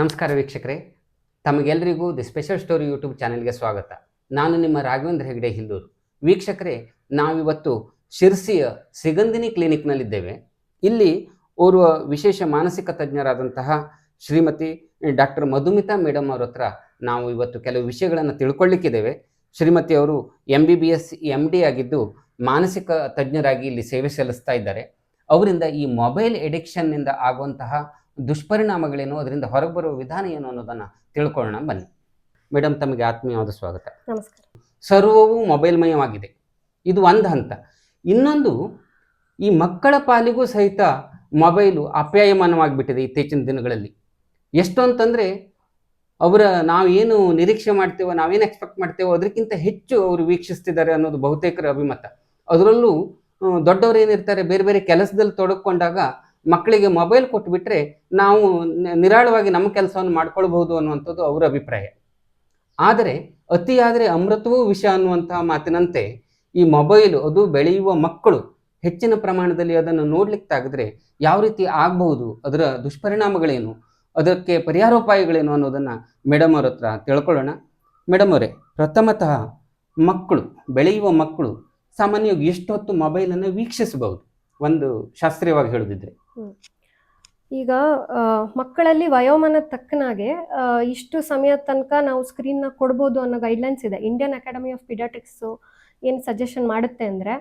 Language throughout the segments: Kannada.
ನಮಸ್ಕಾರ ವೀಕ್ಷಕರೇ ತಮಗೆಲ್ಲರಿಗೂ ದಿ ಸ್ಪೆಷಲ್ ಸ್ಟೋರಿ ಯೂಟ್ಯೂಬ್ ಚಾನೆಲ್ಗೆ ಸ್ವಾಗತ. ನಾನು ನಿಮ್ಮ ರಾಘವೇಂದ್ರ ಹೆಗಡೆ ಹಿಂದೂರು. ವೀಕ್ಷಕರೇ, ನಾವಿವತ್ತು ಶಿರ್ಸಿಯ ಸಿಗಂದಿನಿ ಕ್ಲಿನಿಕ್ನಲ್ಲಿದ್ದೇವೆ. ಇಲ್ಲಿ ಓರ್ವ ವಿಶೇಷ ಮಾನಸಿಕ ತಜ್ಞರಾದಂತಹ ಶ್ರೀಮತಿ ಡಾಕ್ಟರ್ ಮಧುಮಿತಾ ಮೇಡಮ್ ಅವ್ರ ಹತ್ರ ನಾವು ಇವತ್ತು ಕೆಲವು ವಿಷಯಗಳನ್ನು ತಿಳ್ಕೊಳ್ಳಿಕ್ಕಿದ್ದೇವೆ. ಶ್ರೀಮತಿ ಅವರು M B B S M D ಆಗಿದ್ದು ಮಾನಸಿಕ ತಜ್ಞರಾಗಿ ಇಲ್ಲಿ ಸೇವೆ ಸಲ್ಲಿಸ್ತಾ ಇದ್ದಾರೆ. ಅವರಿಂದ ಈ ಮೊಬೈಲ್ ಎಡಿಕ್ಷನ್ನಿಂದ ಆಗುವಂತಹ ದುಷ್ಪರಿಣಾಮಗಳೇನು ಅದರಿಂದ ಹೊರಗೆ ಬರುವ ವಿಧಾನ ಏನು ಅನ್ನೋದನ್ನು ತಿಳ್ಕೊಳ್ಳೋಣ ಬನ್ನಿ. ಮೇಡಮ್ ತಮಗೆ ಆತ್ಮೀಯವಾದ ಸ್ವಾಗತ. ನಮಸ್ಕಾರ. ಮೊಬೈಲ್ ಮೊಬೈಲ್ಮಯವಾಗಿದೆ. ಇದು ಒಂದು ಹಂತ. ಇನ್ನೊಂದು ಈ ಮಕ್ಕಳ ಪಾಲಿಗೂ ಸಹಿತ ಮೊಬೈಲು ಅಪ್ಯಾಯಮಾನವಾಗಿಬಿಟ್ಟಿದೆ ಇತ್ತೀಚಿನ ದಿನಗಳಲ್ಲಿ. ಎಷ್ಟು ಅಂತಂದರೆ ಅವರ ನಾವೇನು ನಿರೀಕ್ಷೆ ಮಾಡ್ತೇವೋ ನಾವೇನು ಎಕ್ಸ್ಪೆಕ್ಟ್ ಮಾಡ್ತೇವೋ ಅದಕ್ಕಿಂತ ಹೆಚ್ಚು ಅವರು ವೀಕ್ಷಿಸ್ತಿದ್ದಾರೆ ಅನ್ನೋದು ಬಹುತೇಕರ ಅಭಿಮತ. ಅದರಲ್ಲೂ ದೊಡ್ಡವರು ಏನಿರ್ತಾರೆ ಬೇರೆ ಬೇರೆ ಕೆಲಸದಲ್ಲಿ ತೊಡಕೊಂಡಾಗ ಮಕ್ಕಳಿಗೆ ಮೊಬೈಲ್ ಕೊಟ್ಬಿಟ್ರೆ ನಾವು ನಿರಾಳವಾಗಿ ನಮ್ಮ ಕೆಲಸವನ್ನು ಮಾಡ್ಕೊಳ್ಬಹುದು ಅನ್ನುವಂಥದ್ದು ಅವರ ಅಭಿಪ್ರಾಯ. ಆದರೆ ಅತಿಯಾದರೆ ಅಮೃತವೂ ವಿಷ ಅನ್ನುವಂತಹ ಮಾತಿನಂತೆ ಈ ಮೊಬೈಲು ಅದು ಬೆಳೆಯುವ ಮಕ್ಕಳು ಹೆಚ್ಚಿನ ಪ್ರಮಾಣದಲ್ಲಿ ಅದನ್ನು ನೋಡ್ಲಿಕ್ಕೆ ತಾಗಿದ್ರೆ ಯಾವ ರೀತಿ ಆಗಬಹುದು, ಅದರ ದುಷ್ಪರಿಣಾಮಗಳೇನು, ಅದಕ್ಕೆ ಪರಿಹಾರೋಪಾಯಗಳೇನು ಅನ್ನೋದನ್ನು ಮೇಡಮ್ ಅವ್ರ ಹತ್ರ ತಿಳ್ಕೊಳ್ಳೋಣ. ಮೇಡಮ್ ಅವರೇ, ಪ್ರಥಮತಃ ಮಕ್ಕಳು, ಬೆಳೆಯುವ ಮಕ್ಕಳು ಸಾಮಾನ್ಯವಾಗಿ ಎಷ್ಟು ಹೊತ್ತು ಮೊಬೈಲನ್ನು ವೀಕ್ಷಿಸಬಹುದು? ಒಂದು ಶಾಸ್ತ್ರೀಯವಾಗಿ ಹೇಳೋದಿದ್ರೆ. ಈಗ ಮಕ್ಕಳಲ್ಲಿ ವಯೋಮಾನ ತಕ್ಕನಾಗೆ ಇಷ್ಟು ಸಮಯದ ತನಕ ನಾವು ಸ್ಕ್ರೀನ್ನ ಕೊಡ್ಬೋದು ಅನ್ನೋ ಗೈಡ್ಲೈನ್ಸ್ ಇದೆ. ಇಂಡಿಯನ್ ಅಕಾಡೆಮಿ ಆಫ್ ಪಿಡಾಟಿಕ್ಸ್ ಏನು ಸಜೆಷನ್ ಮಾಡುತ್ತೆ ಅಂದ್ರೆ.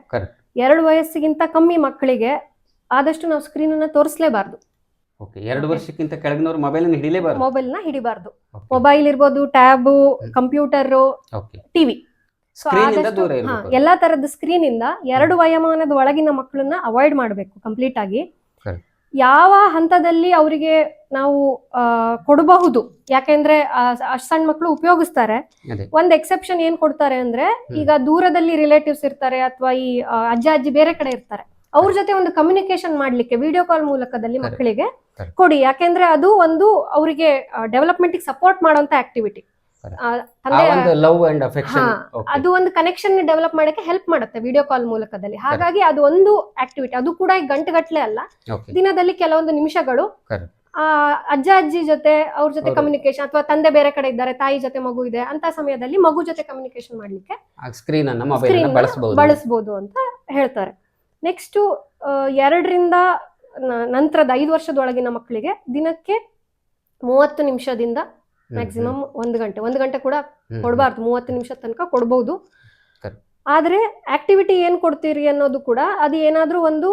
ಎರಡು ವಯಸ್ಸಿಗಿಂತ ಕಮ್ಮಿ ಮಕ್ಕಳಿಗೆ ಆದಷ್ಟು ನಾವು ಸ್ಕ್ರೀನನ್ನ ತೋರಿಸಲೇಬಾರ್ದು. ಓಕೆ ಎರಡು ವರ್ಷಕ್ಕಿಂತ ಕೆಳಗಿನವರು ಮೊಬೈಲ್ ಹಿಡಿಲೇಬಾರ್ದು. ಮೊಬೈಲ್ನ ಹಿಡಿಬಾರ್ದು. ಮೊಬೈಲ್ ಇರ್ಬೋದು ಟ್ಯಾಬು ಕಂಪ್ಯೂಟರ್ ಟಿವಿ ಎಲ್ಲಾ ತರದ ಸ್ಕ್ರೀನ್ ಇಂದ ಎರಡು ವಯೋಮಾನದ ಒಳಗಿನ ಮಕ್ಕಳನ್ನ ಅವಾಯ್ಡ್ ಮಾಡಬೇಕು ಕಂಪ್ಲೀಟ್ ಆಗಿ. ಯಾವ ಹಂತದಲ್ಲಿ ಅವರಿಗೆ ನಾವು ಆ, ಕೊಡಬಹುದು? ಯಾಕೆಂದ್ರೆ ಅಷ್ಟು ಸಣ್ಣ ಮಕ್ಕಳು ಉಪಯೋಗಿಸ್ತಾರೆ. ಒಂದು ಎಕ್ಸೆಪ್ಷನ್ ಏನ್ ಕೊಡ್ತಾರೆ ಅಂದ್ರೆ ಈಗ ದೂರದಲ್ಲಿ ರಿಲೇಟಿವ್ಸ್ ಇರ್ತಾರೆ ಅಥವಾ ಈ ಅಜ್ಜ ಅಜ್ಜಿ ಬೇರೆ ಕಡೆ ಇರ್ತಾರೆ. ಅವ್ರ ಜೊತೆ ಒಂದು ಕಮ್ಯುನಿಕೇಶನ್ ಮಾಡ್ಲಿಕ್ಕೆ ವಿಡಿಯೋ ಕಾಲ್ ಮೂಲಕದಲ್ಲಿ. ಮಕ್ಕಳಿಗೆ ಕೊಡಿ. ಯಾಕೆಂದ್ರೆ ಅದು ಒಂದು ಅವರಿಗೆ ಡೆವಲಪ್ಮೆಂಟ್ ಸಪೋರ್ಟ್ ಮಾಡುವಂತ ಆಕ್ಟಿವಿಟಿ ಒಂದು ಲವ್ ಅಂಡ್ ಅಫೆಕ್ಷನ್ ಅದು ಒಂದು ಕನೆಕ್ಷನ್ ಡೆವಲಪ್ ಮಾಡಕ್ಕೆ ಹೆಲ್ಪ್ ಮಾಡುತ್ತೆ ವಿಡಿಯೋ ಕಾಲ್ ಮೂಲಕದಲ್ಲಿ. ಹಾಗಾಗಿ ಅದು ಒಂದು ಆಕ್ಟಿವಿಟಿ ಅದು ಕೂಡ ಗಂಟೆಗಟ್ಲೆ ಅಲ್ಲ. ದಿನದಲ್ಲಿ ಕೆಲವೊಂದು ನಿಮಿಷಗಳು ಅಜ್ಜ ಅಜ್ಜಿ ಜೊತೆ ಅವ್ರ ಜೊತೆ. ಕಮ್ಯುನಿಕೇಶನ್ ಅಥವಾ ತಂದೆ ಬೇರೆ ಕಡೆ ಇದ್ದಾರೆ ತಾಯಿ ಜೊತೆ ಮಗು ಇದೆ ಅಂತ ಸಮಯದಲ್ಲಿ ಮಗು ಜೊತೆ ಕಮ್ಯುನಿಕೇಶನ್ ಮಾಡ್ಲಿಕ್ಕೆ ಸ್ಕ್ರೀನ್ ಬಳಸಬಹುದು ಅಂತ ಹೇಳ್ತಾರೆ. ನೆಕ್ಸ್ಟ್ ಎರಡರಿಂದ ನಂತರದ ಐದು ವರ್ಷದೊಳಗಿನ ಮಕ್ಕಳಿಗೆ ದಿನಕ್ಕೆ ಮೂವತ್ತು ನಿಮಿಷದಿಂದ ಮ್ಯಾಕ್ಸಿಮಮ್ ಒಂದು ಗಂಟೆ ಒಂದು ಗಂಟೆ ಕೂಡ ಕೊಡಬಾರ್ದು ಮೂವತ್ತು ನಿಮಿಷ ತನಕ ಕೊಡ್ಬೋದು. ಆದ್ರೆ ಆಕ್ಟಿವಿಟಿ ಏನ್ ಕೊಡ್ತೀರಿ ಅನ್ನೋದು ಕೂಡ ಅದು ಏನಾದ್ರೂ ಒಂದು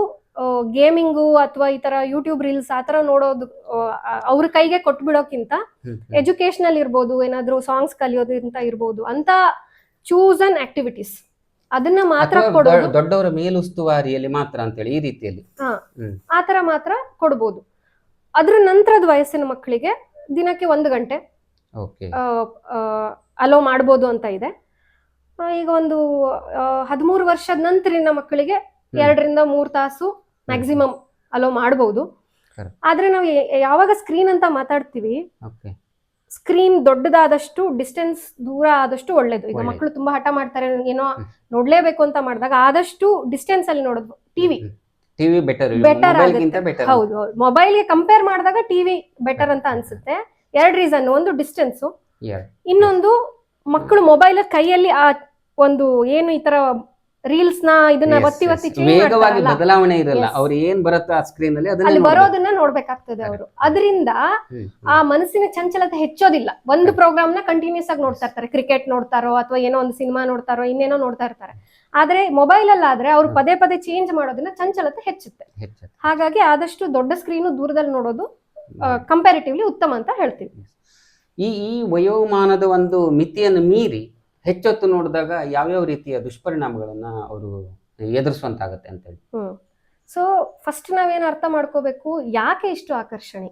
ಗೇಮಿಂಗು ಅಥವಾ ಈ ತರ ಯೂಟ್ಯೂಬ್ ರೀಲ್ಸ್ ಆ ತರ ನೋಡೋದು ಅವ್ರ ಕೈಗೆ ಕೊಟ್ಬಿಡೋಕ್ಕಿಂತ ಎಜುಕೇಶನಲ್ ಇರ್ಬೋದು ಏನಾದ್ರೂ ಸಾಂಗ್ಸ್ ಕಲಿಯೋದ್ರಿಂದ ಇರ್ಬೋದು ಅಂತ ಚೂಸ್ ಅನ್ ಆಕ್ಟಿವಿಟೀಸ್ ಅದನ್ನ ಮಾತ್ರ ಕೊಡೋದು. ದೊಡ್ಡವರ ಮೇಲುಸ್ತುವಾರಿಯಲ್ಲಿ ಮಾತ್ರ ಅಂತೇಳಿ ಈ ರೀತಿಯಲ್ಲಿ. ಆ ತರ ಮಾತ್ರ ಕೊಡ್ಬೋದು. ಅದ್ರ ನಂತರದ ವಯಸ್ಸಿನ ಮಕ್ಕಳಿಗೆ ದಿನಕ್ಕೆ ಒಂದು ಗಂಟೆ ಅಲೋ ಮಾಡ್ಬೋದು ಅಂತ ಇದೆ. ಈಗ ಒಂದು ಹದಿಮೂರು ವರ್ಷದ ನಂತರಿನ ಮಕ್ಕಳಿಗೆ ಎರಡರಿಂದ ಮೂರು ತಾಸು ಮ್ಯಾಕ್ಸಿಮಮ್ ಅಲೋ ಮಾಡಬಹುದು. ಆದ್ರೆ ನಾವು ಯಾವಾಗ ಸ್ಕ್ರೀನ್ ಅಂತ ಮಾತಾಡ್ತೀವಿ? ಸ್ಕ್ರೀನ್ ದೊಡ್ಡದಾದಷ್ಟು ಡಿಸ್ಟೆನ್ಸ್ ದೂರ ಆದಷ್ಟು ಒಳ್ಳೇದು. ಈಗ. ಮಕ್ಕಳು ತುಂಬಾ ಹಠ ಮಾಡ್ತಾರೆ ಏನೋ. ನೋಡ್ಲೇಬೇಕು ಅಂತ ಮಾಡಿದಾಗ ಆದಷ್ಟು ಡಿಸ್ಟೆನ್ಸ್ ಅಲ್ಲಿ ನೋಡೋದು. TV TV better. ಬೆಟರ್ ಹೌದು ಮೊಬೈಲ್ಗೆ ಕಂಪೇರ್ ಮಾಡಿದಾಗ ಟಿವಿ ಬೆಟರ್ ಅಂತ ಅನ್ಸುತ್ತೆ. ಎರಡು ರೀಸನ್ ಒಂದು ಡಿಸ್ಟೆನ್ಸ್ ಇನ್ನೊಂದು ಮಕ್ಕಳು ಮೊಬೈಲ್ ಕೈಯಲ್ಲಿ ಆ ಒಂದು ಏನು ಈ ತರ ರೀಲ್ಸ್ನ ಇದನ್ನ ಒತ್ತಿ ಒತ್ತಿ ವೇಗವಾಗಿ ಬದಲಾವಣೆ ಇರಲ್ಲ. ಅವ್ರು ಏನ್ ಬರುತ್ತೆ ಆ ಸ್ಕ್ರೀನ್ ಅಲ್ಲಿ ಅಲ್ಲಿ ಬರೋದನ್ನ ನೋಡ್ಬೇಕಾಗ್ತದೆ ಅವರು. ಅದರಿಂದ ಆ ಮನಸ್ಸಿನ ಚಂಚಲತೆ ಹೆಚ್ಚೋದಿಲ್ಲ. ಒಂದು ಪ್ರೋಗ್ರಾಮ್ನ ಕಂಟಿನ್ಯೂಸ್ ಆಗಿ ನೋಡ್ತಾ ಇರ್ತಾರೆ. ಕ್ರಿಕೆಟ್ ನೋಡ್ತಾರೋ ಅಥವಾ ಏನೋ ಒಂದು ಸಿನಿಮಾ ನೋಡ್ತಾರೋ ಇನ್ನೇನೋ ನೋಡ್ತಾ ಇರ್ತಾರೆ. ಆದ್ರೆ ಮೊಬೈಲ್ ಅಲ್ಲಾದ್ರೆ ಅವ್ರು ಪದೇ ಪದೇ ಚೇಂಜ್ ಮಾಡೋದನ್ನ ಚಂಚಲತೆ ಹೆಚ್ಚುತ್ತೆ. ಹಾಗಾಗಿ ಆದಷ್ಟು ದೊಡ್ಡ ಸ್ಕ್ರೀನು ದೂರದಲ್ಲಿ ನೋಡೋದು ಕಂಪ್ಯಾರಿಟಿವ್ಲಿ ಉತ್ತಮ ಅಂತ ಹೇಳ್ತೀವಿ. ಈ ಈ ವಯೋಮಾನದ ಒಂದು ಮಿತಿಯನ್ನು ಮೀರಿ ಹೆಚ್ಚೊತ್ತು ನೋಡಿದಾಗ ಯಾವ್ಯಾವ ರೀತಿಯ ದುಷ್ಪರಿಣಾಮಗಳನ್ನ ಅವರು ಎದುರಿಸುವಂತಾಗತ್ತೆ ಅಂತ ಹೇಳಿ ಸೊ ಫಸ್ಟ್ ನಾವೇನು ಅರ್ಥ ಮಾಡ್ಕೋಬೇಕು? ಯಾಕೆ ಇಷ್ಟು ಆಕರ್ಷಣೆ?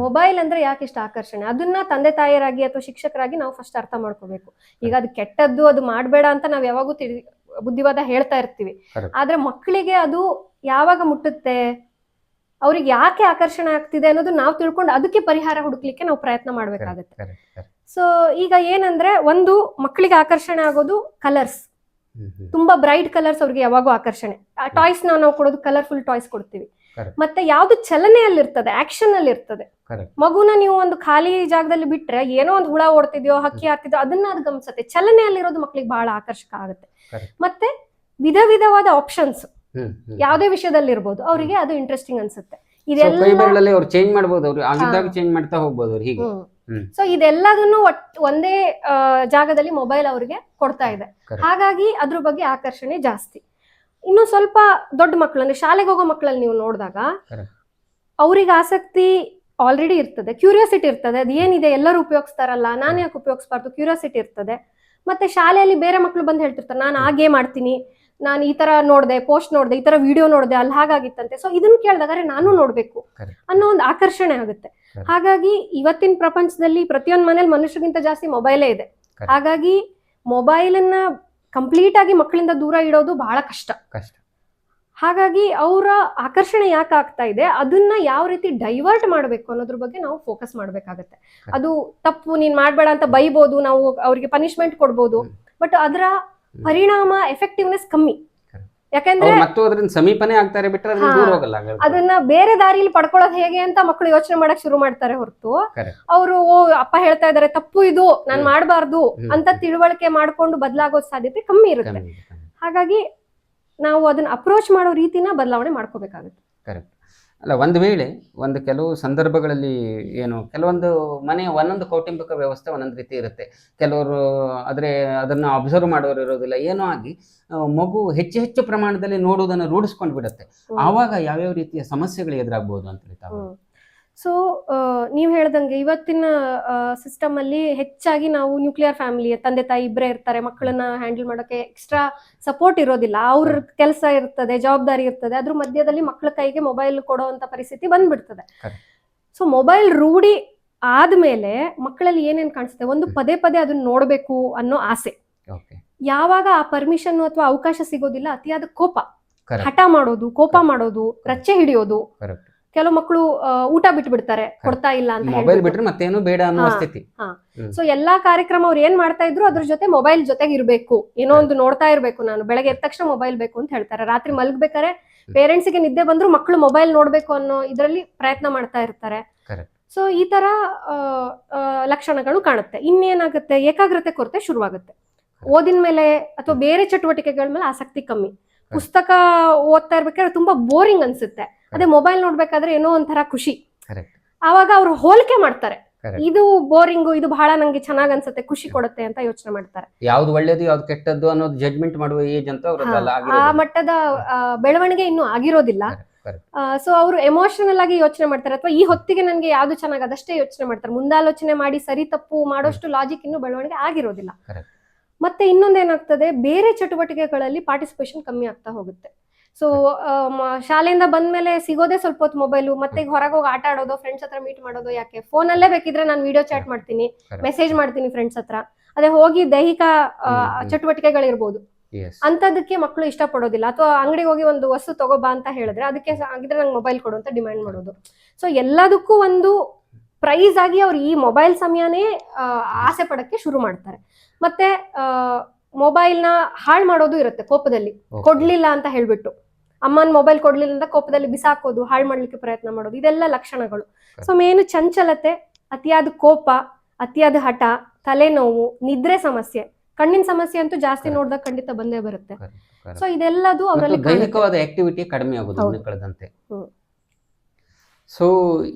ಮೊಬೈಲ್ ಅಂದ್ರೆ ಯಾಕೆ ಇಷ್ಟು ಆಕರ್ಷಣೆ? ಅದನ್ನ ತಂದೆ ತಾಯಿಯರಾಗಿ ಅಥವಾ ಶಿಕ್ಷಕರಾಗಿ ನಾವು ಫಸ್ಟ್ ಅರ್ಥ ಮಾಡ್ಕೋಬೇಕು. ಈಗ ಅದು ಕೆಟ್ಟದ್ದು ಅದು ಮಾಡಬೇಡ ಅಂತ ನಾವ್ ಯಾವಾಗೂ ತಿಳಿ ಬುದ್ಧಿವಾದ ಹೇಳ್ತಾ ಇರ್ತೀವಿ. ಆದ್ರೆ ಮಕ್ಕಳಿಗೆ ಅದು ಯಾವಾಗ ಮುಟ್ಟುತ್ತೆ? ಅವ್ರಿಗೆ ಯಾಕೆ ಆಕರ್ಷಣೆ ಆಗ್ತಿದೆ ಅನ್ನೋದು ನಾವು ತಿಳ್ಕೊಂಡು ಅದಕ್ಕೆ ಪರಿಹಾರ ಹುಡುಕ್ಲಿಕ್ಕೆ ನಾವು ಪ್ರಯತ್ನ ಮಾಡ್ಬೇಕಾಗತ್ತೆ. ಸೊ ಈಗ ಏನಂದ್ರೆ ಒಂದು ಮಕ್ಕಳಿಗೆ ಆಕರ್ಷಣೆ ಆಗೋದು ಕಲರ್ಸ್ ತುಂಬಾ ಬ್ರೈಟ್ ಕಲರ್ಸ್ ಅವ್ರಿಗೆ ಯಾವಾಗೂ ಆಕರ್ಷಣೆ ಟಾಯ್ಸ್ ನಾವು ಕೊಡೋದು ಕಲರ್ಫುಲ್ ಟಾಯ್ಸ್ ಕೊಡ್ತೀವಿ. ಮತ್ತೆ ಯಾವ್ದು ಚಲನೆಯಲ್ಲಿರ್ತದೆ ಆಕ್ಷನ್ ಅಲ್ಲಿ ಇರ್ತದೆ. ಮಗುನ ನೀವು ಒಂದು ಖಾಲಿ ಜಾಗದಲ್ಲಿ ಬಿಟ್ರೆ ಏನೋ ಒಂದು ಹುಳ ಓಡ್ತಿದ್ಯೋ ಹಕ್ಕಿ ಹಾಕ್ತಿದ್ಯೋ ಅದನ್ನ ಅದು ಗಮನಿಸುತ್ತೆ ಚಲನೆಯಲ್ಲಿರೋದು ಮಕ್ಳಿಗೆ ಬಹಳ ಆಕರ್ಷಕ ಆಗುತ್ತೆ. ಮತ್ತೆ ವಿಧ ವಿಧವಾದ ಆಪ್ಷನ್ಸ್. ಯಾವ್ದೇ ವಿಷಯದಲ್ಲಿ ಇರ್ಬೋದು ಅವರಿಗೆ ಅದು ಇಂಟ್ರೆಸ್ಟಿಂಗ್ ಅನ್ಸುತ್ತೆ. ಇದೆಲ್ಲ ಅವ್ರು ಚೇಂಜ್ ಮಾಡ್ಬೋದು ಅವ್ರು ಆಗಿದ್ದಾಗ ಚೇಂಜ್ ಮಾಡ್ತಾ ಹೋಗ್ಬೋದು ಅವ್ರು ಹೀಗೆ. ಸೊ ಇದೆಲ್ಲದನ್ನು ಒಂದೇ ಜಾಗದಲ್ಲಿ ಮೊಬೈಲ್ ಅವರಿಗೆ ಕೊಡ್ತಾ ಇದೆ. ಹಾಗಾಗಿ ಅದ್ರ ಬಗ್ಗೆ ಆಕರ್ಷಣೆ ಜಾಸ್ತಿ. ಇನ್ನು ಸ್ವಲ್ಪ ದೊಡ್ಡ ಮಕ್ಕಳು ಅಂದ್ರೆ ಶಾಲೆಗೆ ಹೋಗೋ ಮಕ್ಕಳಲ್ಲಿ ನೀವು ನೋಡಿದಾಗ. ಅವ್ರಿಗೆ ಆಸಕ್ತಿ ಆಲ್ರೆಡಿ ಇರ್ತದೆ. ಕ್ಯೂರಿಯಾಸಿಟಿ ಇರ್ತದೆ. ಅದು ಏನಿದೆ? ಎಲ್ಲರೂ ಉಪಯೋಗಿಸ್ತಾರಲ್ಲ? ನಾನು ಯಾಕೆ ಉಪಯೋಗಿಸ್ಬಾರ್ದು? ಕ್ಯೂರಿಯಾಸಿಟಿ ಇರ್ತದೆ. ಮತ್ತೆ ಶಾಲೆಯಲ್ಲಿ ಬೇರೆ ಮಕ್ಕಳು ಬಂದು ಹೇಳ್ತಿರ್ತಾರೆ ನಾನು ಆ ಗೇಮ್ ಆಡ್ತೀನಿ ನಾನು ಈ ತರ ನೋಡಿದೆ ಪೋಸ್ಟ್ ನೋಡಿದೆ ಈ ತರ ವಿಡಿಯೋ ನೋಡಿದೆ ಅಲ್ಲಿ ಹಾಗಾಗಿತ್ತಂತೆ. ಸೊ ಇದನ್ನ ಕೇಳ್ದಾಗಾರೆ ನಾನು ನೋಡ್ಬೇಕು ಅನ್ನೋ ಒಂದು ಆಕರ್ಷಣೆ ಆಗುತ್ತೆ. ಹಾಗಾಗಿ ಇವತ್ತಿನ ಪ್ರಪಂಚದಲ್ಲಿ ಪ್ರತಿಯೊಂದು ಮನೇಲಿ ಮನುಷ್ಯರಿಗಿಂತ ಜಾಸ್ತಿ ಮೊಬೈಲೇ ಇದೆ. ಹಾಗಾಗಿ ಹಾಗಾಗಿ ಮೊಬೈಲನ್ನ ಕಂಪ್ಲೀಟ್ ಆಗಿ ಮಕ್ಕಳಿಂದ ದೂರ ಇಡೋದು ಬಹಳ ಕಷ್ಟ. ಕಷ್ಟ. ಹಾಗಾಗಿ ಅವರ ಆಕರ್ಷಣೆ ಯಾಕೆ ಆಗ್ತಾ ಇದೆ ಅದನ್ನ ಯಾವ ರೀತಿ ಡೈವರ್ಟ್ ಮಾಡಬೇಕು ಅನ್ನೋದ್ರ ಬಗ್ಗೆ ನಾವು ಫೋಕಸ್ ಮಾಡ್ಬೇಕಾಗತ್ತೆ. ಅದು ತಪ್ಪು ನೀನ್ ಮಾಡಬೇಡ ಅಂತ ಬೈಬೋದು ನಾವು ಅವ್ರಿಗೆ ಪನಿಷ್ಮೆಂಟ್ ಕೊಡ್ಬೋದು ಬಟ್ ಅದರ ಪರಿಣಾಮ ಎಫೆಕ್ಟಿವ್ನೆಸ್ ಕಮ್ಮಿ. ಯಾಕಂದ್ರೆ ಅವ್ರು ಮತ್ತು ಅದ್ರಿಂದ ಸಮೀಪನೇ ಆಗ್ತಾರೆ ಬಿಟ್ರೆ ಅದನ್ನ ದೂರ ಹೋಗಲ್ಲ ಅದನ್ನ ಬೇರೆ ದಾರಿಲಿ ಪಡ್ಕೊಳ್ಳೋದು ಹೇಗೆ ಅಂತ ಮಕ್ಕಳು ಯೋಚನೆ ಮಾಡಕ್ ಶುರು ಮಾಡ್ತಾರೆ ಹೊರತು. ಅವರು ಓ ಅಪ್ಪ ಹೇಳ್ತಾ ಇದಾರೆ ತಪ್ಪು ಇದು ನಾನ್. ಮಾಡಬಾರ್ದು ಅಂತ ತಿಳುವಳಿಕೆ ಮಾಡ್ಕೊಂಡು ಬದಲಾಗೋ ಸಾಧ್ಯತೆ ಕಮ್ಮಿ ಇರುತ್ತೆ. ಹಾಗಾಗಿ ನಾವು ಅದನ್ನ ಅಪ್ರೋಚ್ ಮಾಡೋ ರೀತಿನ ಬದಲಾವಣೆ ಮಾಡ್ಕೋಬೇಕಾಗುತ್ತೆ. ಅಲ್ಲ ಒಂದು ವೇಳೆ ಒಂದು ಕೆಲವು ಸಂದರ್ಭಗಳಲ್ಲಿ ಏನು ಕೆಲವೊಂದು ಮನೆ ಒಂದೊಂದು ಕೌಟುಂಬಿಕ ವ್ಯವಸ್ಥೆ ಒಂದೊಂದು ರೀತಿ ಇರುತ್ತೆ. ಕೆಲವರು ಆದರೆ ಅದನ್ನು ಅಬ್ಸರ್ವ್ ಮಾಡೋರು ಇರೋದಿಲ್ಲ ಏನೋ ಆಗಿ ಮಗು ಹೆಚ್ಚು ಹೆಚ್ಚು ಪ್ರಮಾಣದಲ್ಲಿ ನೋಡುವುದನ್ನು ರೂಢಿಸ್ಕೊಂಡು ಬಿಡುತ್ತೆ. ಆವಾಗ ಯಾವ್ಯಾವ ರೀತಿಯ ಸಮಸ್ಯೆಗಳು ಎದುರಾಗ್ಬೋದು ಅಂತ ಹೇಳಿ ತಾವು? ಸೊ ನೀವು ಹೇಳ್ದಂಗೆ ಇವತ್ತಿನ ಸಿಸ್ಟಮ್ ಅಲ್ಲಿ ಹೆಚ್ಚಾಗಿ ನಾವು ನ್ಯೂಕ್ಲಿಯರ್ ಫ್ಯಾಮಿಲಿ ತಂದೆ ತಾಯಿ ಇಬ್ಬರೇ ಇರ್ತಾರೆ. ಮಕ್ಕಳನ್ನ ಹ್ಯಾಂಡಲ್ ಮಾಡೋಕೆ ಎಕ್ಸ್ಟ್ರಾ ಸಪೋರ್ಟ್ ಇರೋದಿಲ್ಲ. ಅವ್ರ ಕೆಲಸ ಇರ್ತದೆ ಜವಾಬ್ದಾರಿ ಇರ್ತದೆ. ಅದ್ರ ಮಧ್ಯದಲ್ಲಿ ಮಕ್ಕಳ ಕೈಗೆ ಮೊಬೈಲ್ ಕೊಡುವಂತ ಪರಿಸ್ಥಿತಿ ಬಂದ್ಬಿಡ್ತದೆ. ಸೊ ಮೊಬೈಲ್ ರೂಢಿ ಆದ್ಮೇಲೆ ಮಕ್ಕಳಲ್ಲಿ ಏನೇನ್ ಕಾಣಿಸುತ್ತೆ? ಒಂದು ಪದೇ ಪದೇ ಅದನ್ನ ನೋಡ್ಬೇಕು ಅನ್ನೋ ಆಸೆ. ಯಾವಾಗ ಆ ಪರ್ಮಿಷನ್ ಅಥವಾ ಅವಕಾಶ ಸಿಗೋದಿಲ್ಲ ಅತಿಯಾದ ಕೋಪ. ಹಠ ಮಾಡೋದು ಕೋಪ ಮಾಡೋದು ರಚ್ಚೆ ಹಿಡಿಯೋದು. ಕೆಲವು ಮಕ್ಕಳು ಊಟ ಬಿಟ್ಟು ಬಿಡ್ತಾರೆ ಕೊಡ್ತಾ ಇಲ್ಲ ಅಂತ ಮೊಬೈಲ್. ಬಿಟ್ರೆ ಮತ್ತೇನು ಬೇಡ ಅನ್ನೋ ಸ್ಥಿತಿ. ಸೊ ಎಲ್ಲಾ ಕಾರ್ಯಕ್ರಮ ಅವ್ರು ಏನ್ ಮಾಡ್ತಾ ಇದ್ರು ಅದ್ರ ಜೊತೆ ಮೊಬೈಲ್ ಜೊತೆಗೆ ಇರ್ಬೇಕು. ಏನೋ ಒಂದು ನೋಡ್ತಾ ಇರ್ಬೇಕು ನಾನು. ಬೆಳಗ್ಗೆ ಎದ್ದ ತಕ್ಷಣ ಮೊಬೈಲ್ ಬೇಕು ಅಂತ ಹೇಳ್ತಾರೆ. ರಾತ್ರಿ ಮಲಗಬೇಕಾರೆ ಪೇರೆಂಟ್ಸ್ಗೆ ನಿದ್ದೆ ಬಂದ್ರು ಮಕ್ಕಳು ಮೊಬೈಲ್ ನೋಡ್ಬೇಕು ಅನ್ನೋ ಇದರಲ್ಲಿ ಪ್ರಯತ್ನ ಮಾಡ್ತಾ ಇರ್ತಾರೆ. ಸೊ ಈ ತರ ಲಕ್ಷಣಗಳು ಕಾಣುತ್ತೆ. ಇನ್ನೇನಾಗುತ್ತೆ? ಏಕಾಗ್ರತೆ ಕೊರತೆ ಶುರುವಾಗುತ್ತೆ. ಓದಿನ ಮೇಲೆ ಅಥವಾ ಬೇರೆ ಚಟುವಟಿಕೆಗಳ ಮೇಲೆ ಆಸಕ್ತಿ ಕಮ್ಮಿ. ಪುಸ್ತಕ ಓದ್ತಾ ಇರ್ಬೇಕಾದ್ರೆ ತುಂಬಾ ಬೋರಿಂಗ್ ಅನ್ಸುತ್ತೆ. ಅದೇ ಮೊಬೈಲ್ ನೋಡ್ಬೇಕಾದ್ರೆ ಏನೋ ಒಂಥರ ಖುಷಿ. ಆವಾಗ ಅವ್ರು ಹೋಲಿಕೆ ಮಾಡ್ತಾರೆ. ಇದು ಬೋರಿಂಗ್ ಇದು ಬಹಳ ನಂಗೆ ಚೆನ್ನಾಗ್ ಅನ್ಸುತ್ತೆ ಖುಷಿ ಕೊಡುತ್ತೆ ಅಂತ ಯೋಚನೆ ಮಾಡ್ತಾರೆ. ಯಾವ್ದು ಒಳ್ಳೇದು ಯಾವ್ದು ಕೆಟ್ಟದ್ದು ಅನ್ನೋದು ಜಡ್ಮೆಂಟ್ ಮಾಡುವ ಏಜ್ ಅಂತ ಆ ಮಟ್ಟದ ಬೆಳವಣಿಗೆ ಇನ್ನೂ ಆಗಿರೋದಿಲ್ಲ. ಸೊ ಅವರು ಎಮೋಷನಲ್ ಆಗಿ ಯೋಚನೆ ಮಾಡ್ತಾರೆ ಅಥವಾ ಈ ಹೊತ್ತಿಗೆ ನನಗೆ ಯಾವ್ದು ಚೆನ್ನಾಗಿ ಅದಷ್ಟೇ ಯೋಚನೆ ಮಾಡ್ತಾರೆ. ಮುಂದಾಲೋಚನೆ ಮಾಡಿ ಸರಿ ತಪ್ಪು ಮಾಡೋಷ್ಟು ಲಾಜಿಕ್ ಇನ್ನೂ ಬೆಳವಣಿಗೆ ಆಗಿರೋದಿಲ್ಲ. ಮತ್ತೆ ಇನ್ನೊಂದೇನಾಗ್ತದೆ ಬೇರೆ ಚಟುವಟಿಕೆಗಳಲ್ಲಿ ಪಾರ್ಟಿಸಿಪೇಷನ್ ಕಮ್ಮಿ ಆಗ್ತಾ ಹೋಗುತ್ತೆ. ಸೊ ಶಾಲೆಯಿಂದ ಬಂದ್ಮೇಲೆ ಸಿಗೋದೇ ಸ್ವಲ್ಪ ಹೊತ್ತು ಮೊಬೈಲು ಮತ್ತೆ ಹೊರಗೆ ಹೋಗಿ ಆಟ ಆಡೋದು ಫ್ರೆಂಡ್ಸ್ ಹತ್ರ ಮೀಟ್ ಮಾಡೋದು ಯಾಕೆ? ಫೋನಲ್ಲೇ ಬೇಕಿದ್ರೆ ನಾನು ವಿಡಿಯೋ ಚಾಟ್ ಮಾಡ್ತೀನಿ ಮೆಸೇಜ್ ಮಾಡ್ತೀನಿ ಫ್ರೆಂಡ್ಸ್ ಹತ್ರ. ಅದೇ ಹೋಗಿ ದೈಹಿಕ. ಚಟುವಟಿಕೆಗಳಿರ್ಬೋದು. ಅಂತದಕ್ಕೆ ಮಕ್ಕಳು ಇಷ್ಟಪಡೋದಿಲ್ಲ. ಅಥವಾ ಅಂಗಡಿಗೆ ಹೋಗಿ ಒಂದು ವಸ್ತು ತಗೋಬಾ ಅಂತ ಹೇಳಿದ್ರೆ ಅದಕ್ಕೆ ಆಗಿದ್ರೆ ನಂಗೆ ಮೊಬೈಲ್ ಕೊಡು ಅಂತ ಡಿಮ್ಯಾಂಡ್ ಮಾಡೋದು. ಸೊ ಎಲ್ಲದಕ್ಕೂ ಒಂದು ಪ್ರೈಸ್ ಆಗಿ ಅವ್ರು ಈ ಮೊಬೈಲ್ ಸಮಯನೇ ಆಸೆ ಪಡಕ್ಕೆ ಶುರು ಮಾಡ್ತಾರೆ. ಮತ್ತೆ ಮೊಬೈಲ್ನ ಹಾಳು ಮಾಡೋದು ಇರುತ್ತೆ ಕೋಪದಲ್ಲಿ. ಕೊಡ್ಲಿಲ್ಲ ಅಂತ ಹೇಳ್ಬಿಟ್ಟು. ಅಮ್ಮನ ಮೊಬೈಲ್ ಕೊಡ್ಲಿಲ್ಲ ಅಂತ ಕೋಪದಲ್ಲಿ ಬಿಸಾಕೋದು ಹಾಳು ಮಾಡ್ಲಿಕ್ಕೆ ಪ್ರಯತ್ನ ಮಾಡೋದು ಇದೆಲ್ಲ ಲಕ್ಷಣಗಳು. ಸೊ ಮೇನ್ ಚಂಚಲತೆ ಅತಿಯಾದ ಕೋಪ ಅತಿಯಾದ ಹಠ ತಲೆನೋವು ನಿದ್ರೆ ಸಮಸ್ಯೆ. ಕಣ್ಣಿನ ಸಮಸ್ಯೆ ಅಂತೂ ಜಾಸ್ತಿ. ನೋಡಿದಾಗ ಖಂಡಿತ ಬಂದೇ ಬರುತ್ತೆ. ಸೊ ಇದೆಲ್ಲದು ಅವರಲ್ಲಿ ದೈಹಿಕವಾದ ಆಕ್ಟಿವಿಟಿ ಕಡಿಮೆ ಆಗೋದು. ಕಳೆದಂತೆ ಸೊ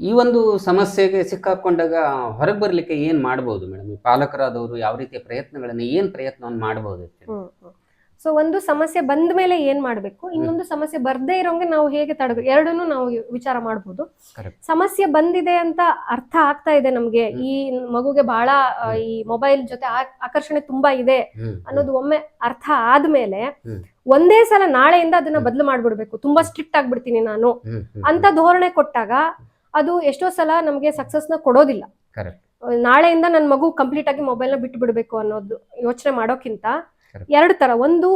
ಈ ಒಂದು ಸಮಸ್ಯೆಗೆ ಸಿಕ್ಕಾಕೊಂಡಾಗ ಹೊರಗೆ ಬರ್ಲಿಕ್ಕೆ ಏನ್ ಮಾಡಬಹುದು ಮೇಡಮ್? ಪಾಲಕರಾದವರು ಯಾವ ರೀತಿಯ ಪ್ರಯತ್ನಗಳನ್ನ ಏನ್ ಪ್ರಯತ್ನವನ್ನು ಮಾಡಬಹುದು ಸೊ ಒಂದು ಸಮಸ್ಯೆ ಬಂದ ಮೇಲೆ ಏನ್ ಮಾಡ್ಬೇಕು? ಇನ್ನೊಂದು ಸಮಸ್ಯೆ ಬರ್ದೇ ಇರೋಂಗೆ ನಾವು ಹೇಗೆ ತಡಬೇಕು ಎರಡನ್ನೂ ನಾವು ವಿಚಾರ ಮಾಡ್ಬೋದು. ಸಮಸ್ಯೆ ಬಂದಿದೆ ಅಂತ ಅರ್ಥ ಆಗ್ತಾ ಇದೆ ನಮ್ಗೆ. ಈ ಮಗುಗೆ ಬಹಳ ಈ ಮೊಬೈಲ್ ಜೊತೆ ಆಕರ್ಷಣೆ ತುಂಬಾ ಇದೆ ಅನ್ನೋದು ಒಮ್ಮೆ ಅರ್ಥ ಆದ್ಮೇಲೆ ಒಂದೇ ಸಲ ನಾಳೆಯಿಂದ ಅದನ್ನ ಬದಲು ಮಾಡ್ಬಿಡ್ಬೇಕು. ತುಂಬಾ ಸ್ಟ್ರಿಕ್ಟ್ ಆಗ್ಬಿಡ್ತೀನಿ ನಾನು. ಅಂತ ಧೋರಣೆ ಕೊಟ್ಟಾಗ ಅದು ಎಷ್ಟೋ ಸಲ ನಮ್ಗೆ ಸಕ್ಸಸ್ನ ಕೊಡೋದಿಲ್ಲ. ನಾಳೆಯಿಂದ ನನ್ನ ಮಗು ಕಂಪ್ಲೀಟ್ ಆಗಿ ಮೊಬೈಲ್ನ ಬಿಟ್ಟು ಬಿಡ್ಬೇಕು ಅನ್ನೋದು ಯೋಚನೆ ಮಾಡೋಕ್ಕಿಂತ. ಎರಡು ತರ. ಒಂದು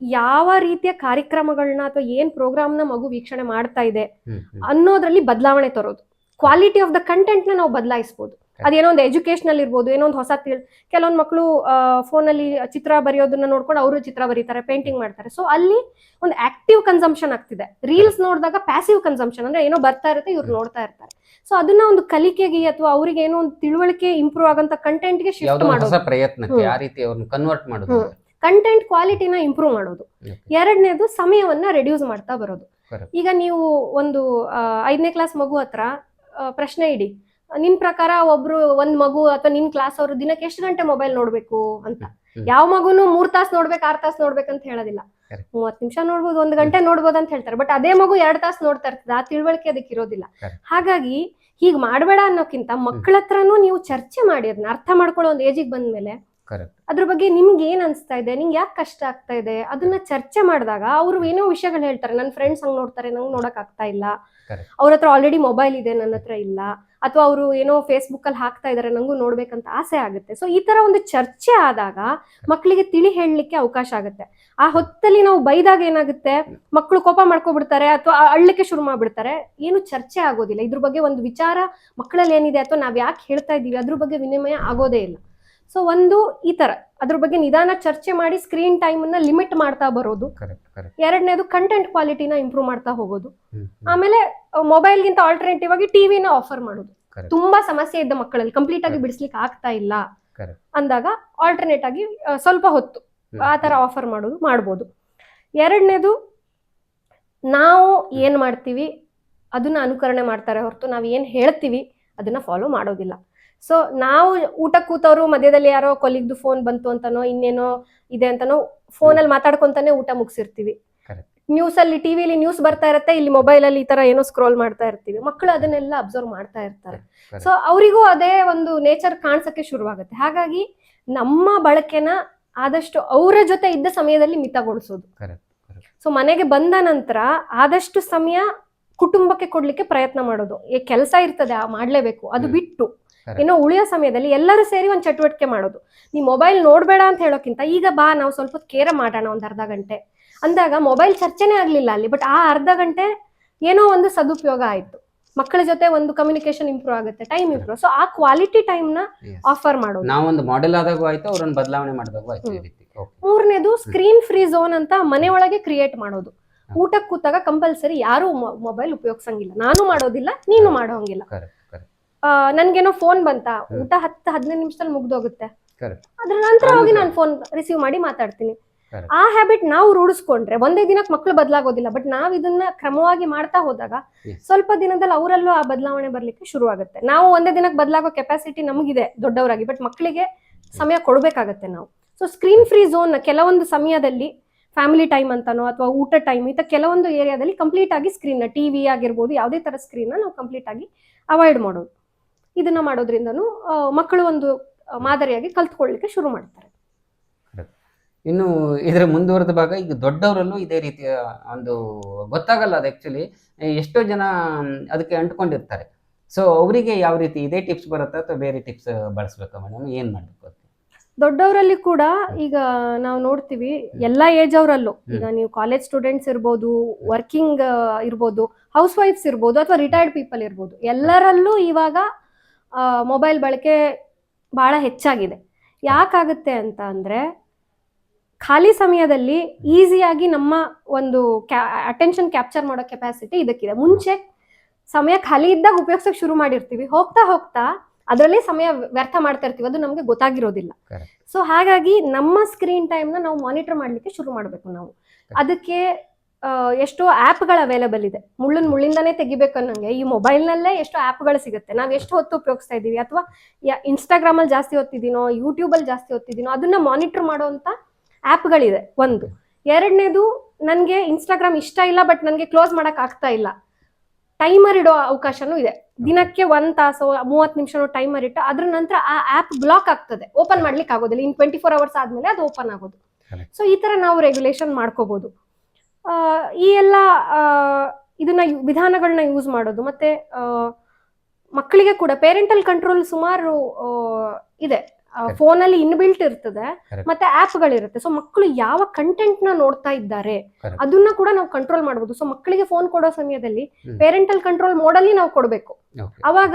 ಯಾವ ರೀತಿಯ ಕಾರ್ಯಕ್ರಮಗಳನ್ನ ಅಥವಾ ಏನ್ ಪ್ರೋಗ್ರಾಮ್ನ ಮಗು ವೀಕ್ಷಣೆ ಮಾಡ್ತಾ ಇದೆ ಅನ್ನೋದ್ರಲ್ಲಿ ಬದಲಾವಣೆ ತರೋದು. ಕ್ವಾಲಿಟಿ ಆಫ್ ದ ಕಂಟೆಂಟ್ನ ನಾವು ಬದಲಾಯಿಸಬಹುದು ಅದೇನೋ ಒಂದು ಎಜುಕೇಶನಲ್ ಇರ್ಬೋದು ಏನೋ ಒಂದು ಹೊಸ ತಿಳ್ ಕೆಲವೊಂದು ಮಕ್ಕಳು ಫೋನಲ್ಲಿ ಚಿತ್ರ ಬರೆಯೋದನ್ನ ನೋಡ್ಕೊಂಡು ಅವರು ಚಿತ್ರ ಬರೀತಾರೆ ಪೇಂಟಿಂಗ್ ಮಾಡ್ತಾರೆ. ಸೊ ಅಲ್ಲಿ ಒಂದು ಆಕ್ಟಿವ್ ಕನ್ಸಂಪ್ಷನ್ ಆಗ್ತಿದೆ. ರೀಲ್ಸ್ ನೋಡಿದಾಗ ಪ್ಯಾಸಿವ್ ಕನ್ಸಂಪ್ಷನ್ ಅಂದ್ರೆ ಏನೋ ಬರ್ತಾ ಇರುತ್ತೆ ಇವ್ರು ನೋಡ್ತಾ ಇರ್ತಾರೆ. ಸೊ ಅದನ್ನ ಒಂದು ಕಲಿಕೆಗೆ ಅಥವಾ ಅವರಿಗೆ ಏನೋ ಒಂದು ತಿಳುವಳಿಕೆ ಇಂಪ್ರೂವ್ ಆಗಂತ ಕಂಟೆಂಟ್ಗೆ ಶಿಫ್ಟ್ ಮಾಡೋದು. ಪ್ರಯತ್ನಕ್ಕೆ ಆ ರೀತಿ ಅವ್ರನ್ನ ಕನ್ವರ್ಟ್ ಮಾಡೋದು. ಕಂಟೆಂಟ್ ಕ್ವಾಲಿಟಿನ ಇಂಪ್ರೂವ್ ಮಾಡೋದು. ಎರಡನೇದು ಸಮಯವನ್ನ ರೆಡ್ಯೂಸ್ ಮಾಡ್ತಾ ಬರೋದು. ಈಗ ನೀವು ಒಂದು ಐದನೇ ಕ್ಲಾಸ್ ಮಗು ಹತ್ರ ಪ್ರಶ್ನೆ ಇಡಿ. ನಿನ್ ಪ್ರಕಾರ ಒಬ್ರು ಒಂದ್ ಮಗು ಅಥವಾ ನಿನ್ ಕ್ಲಾಸ್ ಅವರು ದಿನಕ್ಕೆ ಎಷ್ಟು ಗಂಟೆ ಮೊಬೈಲ್ ನೋಡ್ಬೇಕು ಅಂತ. ಯಾವ ಮಗುನು ಮೂರ್ ತಾಸ್ ನೋಡ್ಬೇಕು ಆರ್ ತಾಸ್ ನೋಡ್ಬೇಕಂತ ಹೇಳೋದಿಲ್ಲ. ಮೂವತ್ ನಿಮಿಷ ನೋಡ್ಬೋದು ಒಂದ್ ಗಂಟೆ ನೋಡ್ಬೋದು ಅಂತ ಹೇಳ್ತಾರೆ. ಬಟ್ ಅದೇ ಮಗು ಎರಡ್ ತಾಸ್ ನೋಡ್ತಾ ಇರ್ತದೆ ಆ ತಿಳುವಳಿಕೆ ಅದಕ್ಕೆ ಇರೋದಿಲ್ಲ. ಹಾಗಾಗಿ ಹೀಗ್ ಮಾಡ್ಬೇಡ ಅನ್ನೋಕ್ಕಿಂತ ಮಕ್ಕಳ ಹತ್ರನೂ ನೀವು ಚರ್ಚೆ ಮಾಡಿ ಅದನ್ನ ಅರ್ಥ ಮಾಡ್ಕೊಳ್ಳೋ ಒಂದು ಏಜಿಗೆ ಬಂದ್ಮೇಲೆ ಕರೆಕ್ಟ್ ಅದ್ರ ಬಗ್ಗೆ ನಿಮ್ಗೆ ಏನ್ ಅನ್ಸ್ತಾ ಇದೆ? ನಿಂಗೆ ಯಾಕೆ ಕಷ್ಟ ಆಗ್ತಾ ಇದೆ? ಅದನ್ನ ಚರ್ಚೆ ಮಾಡಿದಾಗ ಅವ್ರು ಏನೋ ವಿಷಯಗಳು ಹೇಳ್ತಾರೆ. ನನ್ನ ಫ್ರೆಂಡ್ಸ್ ಹಂಗ್ ನೋಡ್ತಾರೆ ನಂಗೆ ನೋಡಕ್ ಆಗ್ತಾ ಇಲ್ಲ. ಅವ್ರ ಹತ್ರ ಆಲ್ರೆಡಿ ಮೊಬೈಲ್ ಇದೆ ನನ್ನ ಹತ್ರ ಇಲ್ಲ. ಅಥವಾ ಅವರು ಏನೋ ಫೇಸ್ಬುಕ್ ಅಲ್ಲಿ ಹಾಕ್ತಾ ಇದಾರೆ ನಂಗೂ ನೋಡ್ಬೇಕಂತ ಆಸೆ ಆಗುತ್ತೆ. ಸೊ ಈ ತರ ಒಂದು ಚರ್ಚೆ ಆದಾಗ ಮಕ್ಕಳಿಗೆ ತಿಳಿ ಹೇಳಲಿಕ್ಕೆ ಅವಕಾಶ ಆಗುತ್ತೆ. ಆ ಹೊತ್ತಲ್ಲಿ ನಾವು ಬೈದಾಗ ಏನಾಗುತ್ತೆ? ಮಕ್ಕಳು ಕೋಪ ಮಾಡ್ಕೊಬಿಡ್ತಾರೆ ಅಥವಾ ಅಳ್ಳಕ್ಕೆ ಶುರು ಮಾಡ್ಬಿಡ್ತಾರೆ. ಏನು ಚರ್ಚೆ ಆಗೋದಿಲ್ಲ. ಇದ್ರ ಬಗ್ಗೆ ಒಂದು ವಿಚಾರ ಮಕ್ಕಳಲ್ಲಿ ಏನಿದೆ ಅಥವಾ ನಾವ್ ಯಾಕೆ ಹೇಳ್ತಾ ಇದ್ದೀವಿ ಅದ್ರ ಬಗ್ಗೆ ವಿನಿಮಯ ಆಗೋದೇ ಇಲ್ಲ. ಸೊ ಒಂದು ಈ ತರ. ಅದ್ರ ಬಗ್ಗೆ ನಿಧಾನ ಚರ್ಚೆ ಮಾಡಿ ಸ್ಕ್ರೀನ್ ಟೈಮ್ ಅನ್ನ ಲಿಮಿಟ್ ಮಾಡ್ತಾ ಬರೋದು. ಎರಡನೇದು ಕಂಟೆಂಟ್ ಕ್ವಾಲಿಟಿನ ಇಂಪ್ರೂವ್ ಮಾಡ್ತಾ ಹೋಗೋದು. ಆಮೇಲೆ ಮೊಬೈಲ್ಗಿಂತ ಆಲ್ಟರ್ನೇಟಿವ್ ಆಗಿ ಟಿವಿನ ಆಫರ್ ಮಾಡೋದು. ತುಂಬಾ ಸಮಸ್ಯೆ ಇದ್ದ ಮಕ್ಕಳಲ್ಲಿ. ಕಂಪ್ಲೀಟ್ ಆಗಿ. ಬಿಡಿಸ್ಲಿಕ್ಕೆ ಆಗ್ತಾ ಇಲ್ಲ. ಅಂದಾಗ ಆಲ್ಟರ್ನೇಟ್ ಆಗಿ ಸ್ವಲ್ಪ ಹೊತ್ತು ಆ ತರ ಆಫರ್ ಮಾಡೋದು ಮಾಡ್ಬೋದು. ಎರಡನೇದು ನಾವು ಏನ್ ಮಾಡ್ತೀವಿ? ಅದನ್ನ ಅನುಕರಣೆ ಮಾಡ್ತಾರೆ ಹೊರತು ನಾವು ಏನ್ ಹೇಳ್ತೀವಿ? ಅದನ್ನ ಫಾಲೋ ಮಾಡೋದಿಲ್ಲ. ಸೊ ನಾವು ಊಟ ಕೂತವ್ರು ಮಧ್ಯದಲ್ಲಿ ಯಾರೋ ಕೊಲಿಗ್ದು ಫೋನ್ ಬಂತು ಅಂತನೋ ಇನ್ನೇನೋ ಇದೆ ಅಂತನೋ ಫೋನ್ ಅಲ್ಲಿ ಮಾತಾಡ್ಕೊಂತಾನೆ ಊಟ ಮುಗಿಸಿರ್ತೀವಿ. ನ್ಯೂಸ್ ಅಲ್ಲಿ ಟಿವಿಲಿ ನ್ಯೂಸ್ ಬರ್ತಾ ಇರುತ್ತೆ ಇಲ್ಲಿ ಮೊಬೈಲ್ ಅಲ್ಲಿ ಈ ತರ ಏನೋ ಸ್ಕ್ರೋಲ್ ಮಾಡ್ತಾ ಇರ್ತೀವಿ. ಮಕ್ಕಳು ಅದನ್ನೆಲ್ಲ ಅಬ್ಸರ್ವ್ ಮಾಡ್ತಾ ಇರ್ತಾರೆ. ಸೊ ಅವರಿಗೂ ಅದೇ ಒಂದು ನೇಚರ್ ಕಾಣಿಸಕ್ಕೆ ಶುರುವಾಗುತ್ತೆ. ಹಾಗಾಗಿ ನಮ್ಮ ಬಳಕೆನ ಆದಷ್ಟು ಅವರ ಜೊತೆ ಇದ್ದ ಸಮಯದಲ್ಲಿ ಮಿತಗೊಳಿಸೋದು. ಸೊ ಮನೆಗೆ ಬಂದ ನಂತರ ಆದಷ್ಟು ಸಮಯ ಕುಟುಂಬಕ್ಕೆ ಕೊಡ್ಲಿಕ್ಕೆ ಪ್ರಯತ್ನ ಮಾಡೋದು. ಕೆಲಸ ಇರ್ತದೆ ಆ ಮಾಡ್ಲೇಬೇಕು. ಅದು ಬಿಟ್ಟು. ಏನೋ ಉಳಿಯೋ ಸಮಯದಲ್ಲಿ ಎಲ್ಲರೂ ಸೇರಿ ಒಂದು ಚಟುವಟಿಕೆ ಮಾಡೋದು. ನೀ ಮೊಬೈಲ್ ನೋಡಬೇಡ ಅಂತ ಹೇಳೋಕ್ಕಿಂತ ಈಗ ಬಾ ನಾವು ಸ್ವಲ್ಪ ಕೇರ ಮಾಡೋಣ ಒಂದು ಅರ್ಧ ಗಂಟೆ. ಅಂದಾಗ ಮೊಬೈಲ್ ಚರ್ಚೆನೇ ಆಗಲಿಲ್ಲ ಅಲ್ಲಿ ಬಟ್ ಆ ಅರ್ಧ ಗಂಟೆ ಏನೋ ಒಂದು ಸದುಪಯೋಗ ಆಯಿತು. ಮಕ್ಕಳ ಜೊತೆ ಒಂದು ಕಮ್ಯುನಿಕೇಶನ್ ಇಂಪ್ರೂವ್ ಆಗುತ್ತೆ ಟೈಮ್ ಇಂಪ್ರೂವ್ ಸೊ ಆ ಕ್ವಾಲಿಟಿ ಟೈಮ್ನ ಆಫರ್ ಮಾಡೋದು. ನಾವೊಂದು ಮಾಡೆಲ್ ಆದಾಗ ಆಯ್ತು ಅವ್ರನ್ನ ಬದಲಾವಣೆ ಮಾಡಿದಾಗ ಆಯ್ತು ಈ ರೀತಿ. ಓಕೆ ಮೂರನೇದು ಸ್ಕ್ರೀನ್ ಫ್ರೀ ಝೋನ್ ಅಂತ ಮನೆ ಒಳಗೆ ಕ್ರಿಯೇಟ್ ಮಾಡೋದು ಊಟಕ್ಕೆ ಕೂತಾಗ ಕಂಪಲ್ಸರಿ ಯಾರು ಮೊಬೈಲ್ ಉಪಯೋಗಿಸಂಗಿಲ್ಲ. ನಾನು ಮಾಡೋದಿಲ್ಲ ನೀನು ಮಾಡೋಂಗಿಲ್ಲ ನನ್ಗೇನೋ ಫೋನ್ ಬಂತ? ಊಟ ಹತ್ತು ಹದಿನೈದು ನಿಮಿಷದಲ್ಲಿ ಮುಗ್ದೋಗುತ್ತೆ. ಅದ್ರ ನಂತರ ಹೋಗಿ ನಾನು ಫೋನ್ ರಿಸೀವ್ ಮಾಡಿ ಮಾತಾಡ್ತೀನಿ. ಆ ಹ್ಯಾಬಿಟ್ ನಾವು ರೂಢಿಸ್ಕೊಂಡ್ರೆ ಒಂದೇ ದಿನಕ್ಕೆ ಮಕ್ಕಳು ಬದಲಾಗೋದಿಲ್ಲ ಬಟ್ ನಾವ್ ಇದನ್ನ ಕ್ರಮವಾಗಿ ಮಾಡ್ತಾ ಹೋದಾಗ ಸ್ವಲ್ಪ ದಿನದಲ್ಲಿ ಅವರಲ್ಲೂ ಆ ಬದಲಾವಣೆ ಬರ್ಲಿಕ್ಕೆ ಶುರು ಆಗುತ್ತೆ ನಾವು ಒಂದೇ ದಿನಕ್ಕೆ ಬದಲಾಗೋ ಕೆಪಾಸಿಟಿ ನಮಗಿದೆ ದೊಡ್ಡವರಾಗಿ ಬಟ್ ಮಕ್ಕಳಿಗೆ ಸಮಯ ಕೊಡಬೇಕಾಗತ್ತೆ ನಾವು. ಸೊ ಸ್ಕ್ರೀನ್ ಫ್ರೀ ಝೋನ್ ಕೆಲವೊಂದು ಸಮಯದಲ್ಲಿ ಫ್ಯಾಮಿಲಿ ಟೈಮ್ ಅಂತಾನೋ ಅಥವಾ ಊಟ ಟೈಮ್ ಇಂಥ ಕೆಲವೊಂದು ಏರಿಯಾದಲ್ಲಿ ಕಂಪ್ಲೀಟ್ ಆಗಿ ಸ್ಕ್ರೀನ್ ಟಿವಿ ಆಗಿರ್ಬೋದು ಯಾವುದೇ ತರ ಸ್ಕ್ರೀನ್ ನಾವು ಕಂಪ್ಲೀಟ್ ಆಗಿ ಅವಾಯ್ಡ್ ಮಾಡೋದು. ಇದನ್ನ ಮಾಡೋದ್ರಿಂದನು ಮಕ್ಕಳು ಒಂದು ಮಾದರಿಯಾಗಿ ಕಲ್ತ್ಕೊಳ್ಳಿಕ್ಕೆ ಶುರು ಮಾಡ್ತಾರೆ. ಇನ್ನು ಇದರ ಮುಂದುವರೆದ ಭಾಗ ಈಗ ದೊಡ್ಡವರಲ್ಲೂ ಇದೇ ರೀತಿಯ ಒಂದು ಗೊತ್ತಾಗಲ್ಲ ಅದು ಆಕ್ಚುಲಿ ಎಷ್ಟೋ ಜನ ಅದಕ್ಕೆ ಅಂಟ್ಕೊಂಡಿರ್ತಾರೆ. ಸೊ ಅವರಿಗೆ ಯಾವ ರೀತಿ ಇದೇ ಟಿಪ್ಸ್ ಬರುತ್ತಾ ಅಥವಾ ಬೇರೆ ಟಿಪ್ಸ್ ಬಳಸ್ಬೇಕಾ ಮೇಡಮ್ ಏನು ಮಾಡ್ಬೇಕು ದೊಡ್ಡವರಲ್ಲಿ ಕೂಡ ಈಗ ನಾವು ನೋಡ್ತೀವಿ ಎಲ್ಲಾ ಏಜ್ ಅವರಲ್ಲೂ. ಈಗ ನೀವು ಕಾಲೇಜ್ ಸ್ಟೂಡೆಂಟ್ಸ್ ಇರ್ಬೋದು ವರ್ಕಿಂಗ್ ಇರ್ಬೋದು ಹೌಸ್ ವೈಫ್ಸ್ ಇರ್ಬೋದು ಅಥವಾ ರಿಟೈರ್ಡ್ ಪೀಪಲ್ ಇರ್ಬೋದು ಎಲ್ಲರಲ್ಲೂ ಇವಾಗ ಮೊಬೈಲ್ ಬಳಕೆ ಬಹಳ ಹೆಚ್ಚಾಗಿದೆ. ಯಾಕಾಗುತ್ತೆ ಅಂತ ಅಂದರೆ ಖಾಲಿ ಸಮಯದಲ್ಲಿ ಈಸಿಯಾಗಿ ನಮ್ಮ ಒಂದು ಕ್ಯಾ ಅಟೆನ್ಷನ್ ಕ್ಯಾಪ್ಚರ್ ಮಾಡೋ ಕೆಪಾಸಿಟಿ ಇದಕ್ಕಿದೆ. ಮುಂಚೆ ಸಮಯ ಖಾಲಿ ಇದ್ದಾಗ ಉಪಯೋಗಿಸೋಕೆ ಶುರು ಮಾಡಿರ್ತೀವಿ. ಹೋಗ್ತಾ ಹೋಗ್ತಾ ಅದರಲ್ಲೇ ಸಮಯ ವ್ಯರ್ಥ ಮಾಡ್ತಾ ಇರ್ತೀವಿ. ಅದು ನಮಗೆ ಗೊತ್ತಾಗಿರೋದಿಲ್ಲ. ಸೊ ಹಾಗಾಗಿ ನಮ್ಮ ಸ್ಕ್ರೀನ್ ಟೈಮ್ನ ನಾವು ಮಾನಿಟರ್ ಮಾಡಲಿಕ್ಕೆ ಶುರು ಮಾಡಬೇಕು ನಾವು. ಅದಕ್ಕೆ ಎಷ್ಟೋ ಆ್ಯಪ್ಗಳು ಅವೈಲಬಲ್ ಇದೆ. ಮುಳ್ಳನ್ ಮುಳ್ಳಿಂದಾನೇ ತೆಗಿಬೇಕು ಅನ್ನಂಗೆ. ಈ ಮೊಬೈಲ್ನಲ್ಲೇ ಎಷ್ಟೋ ಆ್ಯಪ್ಗಳು ಸಿಗುತ್ತೆ. ನಾವು ಎಷ್ಟು ಹೊತ್ತು ಉಪಯೋಗಿಸ್ತಾ ಇದ್ದೀವಿ? ಅಥವಾ ಇನ್ಸ್ಟಾಗ್ರಾಮಲ್ಲಿ ಜಾಸ್ತಿ ಹೊತ್ತಿದ್ದೀನೋ ಯೂಟ್ಯೂಬಲ್ಲಿ ಜಾಸ್ತಿ ಹೊತ್ತಿದ್ದೀನೋ ಅದನ್ನ ಮಾನಿಟರ್ ಮಾಡುವಂಥ ಆ್ಯಪ್ಗಳಿದೆ ಒಂದು. ಎರಡನೇದು ನನಗೆ ಇನ್ಸ್ಟಾಗ್ರಾಮ್ ಇಷ್ಟ ಇಲ್ಲ ಬಟ್ ನನಗೆ ಕ್ಲೋಸ್ ಮಾಡಕ್ ಆಗ್ತಾ ಇಲ್ಲ. ಟೈಮರ್ ಇಡೋ ಅವಕಾಶನೂ ಇದೆ. ದಿನಕ್ಕೆ ಒಂದು ತಾಸು ಮೂವತ್ತು ನಿಮಿಷನೂ ಟೈಮರ್ ಇಟ್ಟು ಅದ್ರ ನಂತರ ಆ ಆ್ಯಪ್ ಬ್ಲಾಕ್ ಆಗ್ತದೆ. ಓಪನ್ ಮಾಡ್ಲಿಕ್ಕೆ ಆಗೋದಿಲ್ಲ ಇನ್ ಟ್ವೆಂಟಿ ಫೋರ್ ಅವರ್ಸ್ ಆದಮೇಲೆ ಅದು ಓಪನ್ ಆಗೋದು. ಸೊ ಈ ತರ ನಾವು ರೆಗ್ಯುಲೇಷನ್ ಮಾಡ್ಕೋಬಹುದು ಈ ಎಲ್ಲ ಆ, ಇದನ್ನ ವಿಧಾನಗಳನ್ನ ಯೂಸ್ ಮಾಡೋದು. ಮತ್ತೆ ಮಕ್ಕಳಿಗೆ ಕೂಡ ಪೇರೆಂಟಲ್ ಕಂಟ್ರೋಲ್ ಸುಮಾರು ಇದೆ. ಫೋನ್ ಅಲ್ಲಿ ಇನ್ಬಿಲ್ಟ್ ಇರ್ತದೆ. ಮತ್ತೆ ಆಪ್ ಗಳಿರುತ್ತೆ. ಸೊ ಮಕ್ಕಳು ಯಾವ ಕಂಟೆಂಟ್ನ ನೋಡ್ತಾ ಇದ್ದಾರೆ ಅದನ್ನ ಕೂಡ ನಾವು ಕಂಟ್ರೋಲ್ ಮಾಡಬಹುದು ಸೊ ಮಕ್ಕಳಿಗೆ ಫೋನ್ ಕೊಡೋ ಸಮಯದಲ್ಲಿ ಪೇರೆಂಟಲ್ ಕಂಟ್ರೋಲ್ ಮೋಡಲ್ಲಿ ನಾವು ಕೊಡಬೇಕು. ಅವಾಗ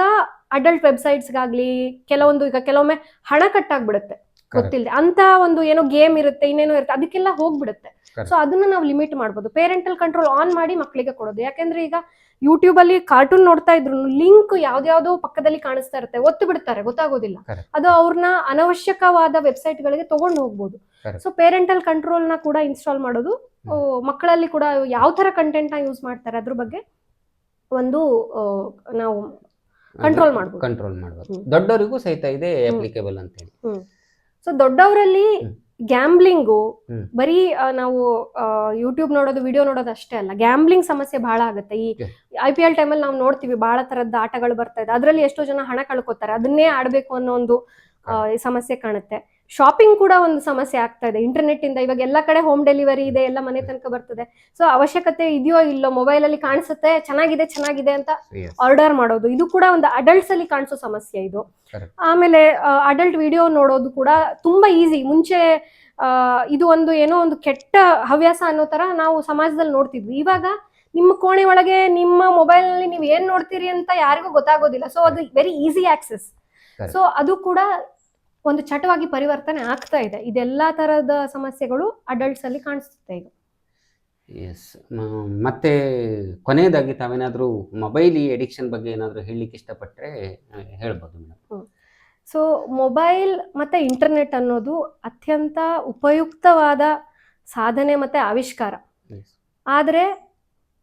ಅಡಲ್ಟ್ ವೆಬ್ಸೈಟ್ಸ್ಗಾಗ್ಲಿ ಕೆಲವೊಂದು ಈಗ ಕೆಲವೊಮ್ಮೆ ಹಣ ಕಟ್ಟಾಗ್ಬಿಡುತ್ತೆ ಗೊತ್ತಿಲ್ಲದೆ ಅಂತ ಒಂದು ಏನೋ ಗೇಮ್ ಇರುತ್ತೆ ಇನ್ನೇನೋ ಇರುತ್ತೆ ಅದಕ್ಕೆಲ್ಲ ಹೋಗ್ಬಿಡುತ್ತೆ. ಸೊ ಅದನ್ನ ನಾವು ಲಿಮಿಟ್ ಮಾಡ್ಬೋದು. ಪೇರೆಂಟಲ್ ಕಂಟ್ರೋಲ್ ಆನ್ ಮಾಡಿ ಮಕ್ಕಳಿಗೆ ಕೊಡೋದು. ಯಾಕೆಂದ್ರೆ ಈಗ ಯೂಟ್ಯೂಬ್ ಅಲ್ಲಿ ಕಾರ್ಟೂನ್ ನೋಡ್ತಾ ಇದ್ರು ಲಿಂಕ್ ಯಾವ್ದ್ಯಾವ್ದೋ ಪಕ್ಕದಲ್ಲಿ ಕಾಣಿಸ್ತಾ ಇರುತ್ತೆ. ಒತ್ತು ಬಿಡ್ತಾರೆ. ಗೊತ್ತಾಗೋದಿಲ್ಲ. ಅದು ಅವ್ರನ್ನ ಅನವಶ್ಯಕವಾದ ವೆಬ್ಸೈಟ್ ಗಳಿಗೆ ತಗೊಂಡು ಹೋಗ್ಬೋದು. ಸೊ ಪೇರೆಂಟಲ್ ಕಂಟ್ರೋಲ್ನ ಕೂಡ ಇನ್ಸ್ಟಾಲ್ ಮಾಡೋದು. ಮಕ್ಕಳಲ್ಲಿ ಕೂಡ ಯಾವ ತರ ಕಂಟೆಂಟ್ನ ಯೂಸ್ ಮಾಡ್ತಾರೆ ಅದ್ರ ಬಗ್ಗೆ ಒಂದು ನಾವು ಕಂಟ್ರೋಲ್ ಮಾಡ್ಬೋದು. ಕಂಟ್ರೋಲ್ ಮಾಡ್ಬೋದು. ದೊಡ್ಡವರಿಗೂ ಸಹಿತ ಇದೆ ಅಪ್ಲಿಕೇಬಲ್ ಅಂತ ಹೇಳಿ ಸೊ ದೊಡ್ಡವರಲ್ಲಿ. ಗ್ಯಾಂಬ್ಲಿಂಗು. ಬರೀ ನಾವು ಯೂಟ್ಯೂಬ್ ನೋಡೋದು ವಿಡಿಯೋ ನೋಡೋದು ಅಷ್ಟೇ ಅಲ್ಲ. ಗ್ಯಾಂಬ್ಲಿಂಗ್ ಸಮಸ್ಯೆ ಬಹಳ ಆಗುತ್ತೆ. ಈ. ಐ ಪಿ ಎಲ್ ಟೈಮಲ್ಲಿ ನಾವು ನೋಡ್ತೀವಿ ಬಹಳ ತರದ ಆಟಗಳು ಬರ್ತಾ ಇದೆ. ಅದರಲ್ಲಿ ಎಷ್ಟೋ ಜನ ಹಣ ಕಳ್ಕೊತಾರೆ. ಅದನ್ನೇ ಆಡ್ಬೇಕು ಅನ್ನೋ ಒಂದು ಸಮಸ್ಯೆ ಕಾಣುತ್ತೆ. ಶಾಪಿಂಗ್ ಕೂಡ ಒಂದು ಸಮಸ್ಯೆ ಆಗ್ತಾ ಇದೆ. ಇಂಟರ್ನೆಟ್ ಇಂದ ಇವಾಗ ಎಲ್ಲ ಕಡೆ ಹೋಮ್ ಡೆಲಿವರಿ ಇದೆ ಎಲ್ಲ ಮನೆ ತನಕ ಬರ್ತದೆ. ಸೊ ಅವಶ್ಯಕತೆ ಇದೆಯೋ ಇಲ್ಲೋ ಮೊಬೈಲ್ ಅಲ್ಲಿ ಕಾಣಿಸುತ್ತೆ ಚೆನ್ನಾಗಿದೆ ಚೆನ್ನಾಗಿದೆ ಅಂತ ಆರ್ಡರ್ ಮಾಡೋದು. ಇದು ಕೂಡ ಒಂದು ಅಡಲ್ಟ್ಸ್ ಅಲ್ಲಿ ಕಾಣಿಸೋ ಸಮಸ್ಯೆ ಇದು. ಆಮೇಲೆ ಅಡಲ್ಟ್ ವಿಡಿಯೋ ನೋಡೋದು ಕೂಡ ತುಂಬಾ ಈಸಿ ಮುಂಚೆ ಇದು ಒಂದು ಏನೋ ಒಂದು ಕೆಟ್ಟ ಹವ್ಯಾಸ ಅನ್ನೋ ತರ ನಾವು ಸಮಾಜದಲ್ಲಿ ನೋಡ್ತಿದ್ವಿ. ಇವಾಗ ನಿಮ್ಮ ಕೋಣೆ ಒಳಗೆ ನಿಮ್ಮ ಮೊಬೈಲ್ನಲ್ಲಿ ನೀವು ಏನ್ ನೋಡ್ತೀರಿ ಅಂತ ಯಾರಿಗೂ ಗೊತ್ತಾಗೋದಿಲ್ಲ. ಸೊ ಅದು ವೆರಿ ಈಸಿ ಆಕ್ಸೆಸ್. ಸೊ ಅದು ಕೂಡ ಒಂದು ಚಟವಾಗಿ ಪರಿವರ್ತನೆ ಆಗ್ತಾ ಇದೆ. ಇದೆಲ್ಲಾ ತರದ ಸಮಸ್ಯೆಗಳು ಅಡಲ್ಟ್ಸ್ ಅಲ್ಲಿ ಕಾಣಿಸುತ್ತೆ ಈಗ. ಎಸ್ ಮತ್ತೆ ಕೊನೆಯದಾಗಿ ತಾವೇನಾದರೂ ಮೊಬೈಲ್ ಈ ಎಡಿಕ್ಷನ್ ಬಗ್ಗೆ ಏನಾದರೂ ಹೇಳಲಿಕ್ಕೆ ಇಷ್ಟಪಟ್ಟರೆ ಹೇಳ್ಬೋದು ಮೇಡಮ್ ಸೊ ಮೊಬೈಲ್ ಮತ್ತು ಇಂಟರ್ನೆಟ್ ಅನ್ನೋದು ಅತ್ಯಂತ ಉಪಯುಕ್ತವಾದ ಸಾಧನೆ ಮತ್ತು ಆವಿಷ್ಕಾರ. ಆದರೆ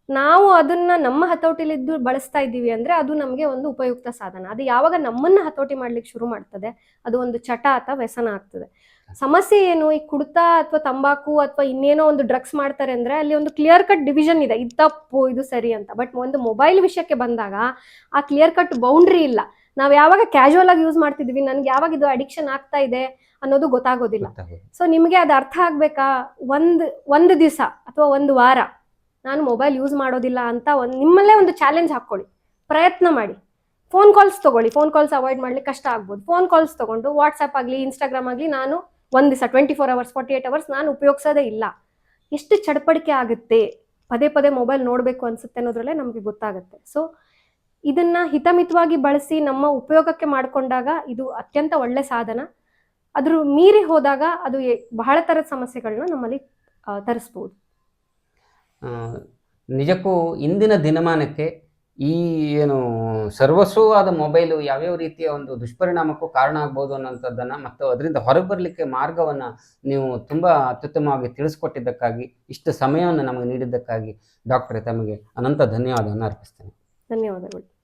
ನಾವು ಅದನ್ನ ನಮ್ಮ ಹತೋಟಿಲಿದ್ದು ಬಳಸ್ತಾ ಇದ್ದೀವಿ ಅಂದ್ರೆ ಅದು ನಮಗೆ ಒಂದು ಉಪಯುಕ್ತ ಸಾಧನ. ಅದು ಯಾವಾಗ ನಮ್ಮನ್ನ ಹತೋಟಿ ಮಾಡ್ಲಿಕ್ಕೆ ಶುರು ಮಾಡ್ತದೆ ಅದು ಒಂದು ಚಟ ಅಥವಾ ವ್ಯಸನ ಆಗ್ತದೆ. ಸಮಸ್ಯೆ ಏನು? ಈ ಕುಡ್ತಾ ಅಥವಾ ತಂಬಾಕು ಅಥವಾ ಇನ್ನೇನೋ ಒಂದು ಡ್ರಗ್ಸ್ ಮಾಡ್ತಾರೆ ಅಂದ್ರೆ ಅಲ್ಲಿ ಒಂದು ಕ್ಲಿಯರ್ ಕಟ್ ಡಿವಿಷನ್ ಇದೆ. ಇದು ತಪ್ಪು ಇದು ಸರಿ ಅಂತ. ಬಟ್ ಒಂದು ಮೊಬೈಲ್ ವಿಷಯಕ್ಕೆ ಬಂದಾಗ ಆ ಕ್ಲಿಯರ್ ಕಟ್ ಬೌಂಡ್ರಿ ಇಲ್ಲ. ನಾವು ಯಾವಾಗ ಕ್ಯಾಶುವಲ್ ಆಗಿ ಯೂಸ್ ಮಾಡ್ತಿದ್ವಿ ನನ್ಗೆ ಯಾವಾಗ ಇದು ಅಡಿಕ್ಷನ್ ಆಗ್ತಾ ಇದೆ ಅನ್ನೋದು ಗೊತ್ತಾಗೋದಿಲ್ಲ. ಗೊತ್ತಾಗೋದು. ಸೊ ನಿಮಗೆ ಅದು ಅರ್ಥ ಆಗ್ಬೇಕಾ? ಒಂದ್ ಒಂದು ದಿವಸ ಅಥವಾ ಒಂದು ವಾರ. ನಾನು ಮೊಬೈಲ್ ಯೂಸ್ ಮಾಡೋದಿಲ್ಲ ಅಂತ ಒಂದು, ನಿಮ್ಮಲ್ಲೇ ಒಂದು ಚಾಲೆಂಜ್ ಹಾಕ್ಕೊಳ್ಳಿ. ಪ್ರಯತ್ನ ಮಾಡಿ. ಫೋನ್ ಕಾಲ್ಸ್ ತಗೊಳ್ಳಿ. ಫೋನ್ ಕಾಲ್ಸ್ ಅವಾಯ್ಡ್ ಮಾಡ್ಲಿಕ್ಕೆ ಕಷ್ಟ ಆಗ್ಬೋದು. ಫೋನ್ ಕಾಲ್ಸ್ ತೊಗೊಂಡು ವಾಟ್ಸಪ್ ಆಗಲಿ ಇನ್ಸ್ಟಾಗ್ರಾಮ್ ಆಗಲಿ ನಾನು ಒಂದು ದಿವಸ twenty four hours forty eight hours ನಾನು ಉಪಯೋಗಿಸೋದೇ ಇಲ್ಲ. ಎಷ್ಟು ಚಡಪಡಿಕೆ ಆಗುತ್ತೆ? ಪದೇ ಪದೇ ಮೊಬೈಲ್ ನೋಡಬೇಕು ಅನಿಸುತ್ತೆ ಅನ್ನೋದ್ರಲ್ಲೇ ನಮಗೆ ಗೊತ್ತಾಗುತ್ತೆ. ಸೊ ಇದನ್ನ ಹಿತಮಿತವಾಗಿ ಬಳಸಿ ನಮ್ಮ ಉಪಯೋಗಕ್ಕೆ ಮಾಡಿಕೊಂಡಾಗ ಇದು ಅತ್ಯಂತ ಒಳ್ಳೆ ಸಾಧನ. ಅದ್ರ ಮೀರಿ ಹೋದಾಗ ಅದು ಬಹಳ ಥರದ ಸಮಸ್ಯೆಗಳನ್ನ ನಮ್ಮಲ್ಲಿ ತರಿಸ್ಬೋದು. ನಿಜಕ್ಕೂ ಇಂದಿನ ದಿನಮಾನಕ್ಕೆ ಈ ಏನು ಸರ್ವಸ್ವವಾದ ಮೊಬೈಲು ಯಾವ್ಯಾವ ರೀತಿಯ ಒಂದು ದುಷ್ಪರಿಣಾಮಕ್ಕೂ ಕಾರಣ ಆಗ್ಬೋದು ಅನ್ನೋಂಥದ್ದನ್ನು ಮತ್ತು ಅದರಿಂದ ಹೊರಗೆ ಬರಲಿಕ್ಕೆ ಮಾರ್ಗವನ್ನು ನೀವು ತುಂಬ ಅತ್ಯುತ್ತಮವಾಗಿ ತಿಳಿಸ್ಕೊಟ್ಟಿದ್ದಕ್ಕಾಗಿ, ಇಷ್ಟು ಸಮಯವನ್ನು ನಮಗೆ ನೀಡಿದ್ದಕ್ಕಾಗಿ ಡಾಕ್ಟ್ರೆ ತಮಗೆ ಅನಂತ ಧನ್ಯವಾದವನ್ನು ಅರ್ಪಿಸ್ತೇನೆ. ಧನ್ಯವಾದಗಳು.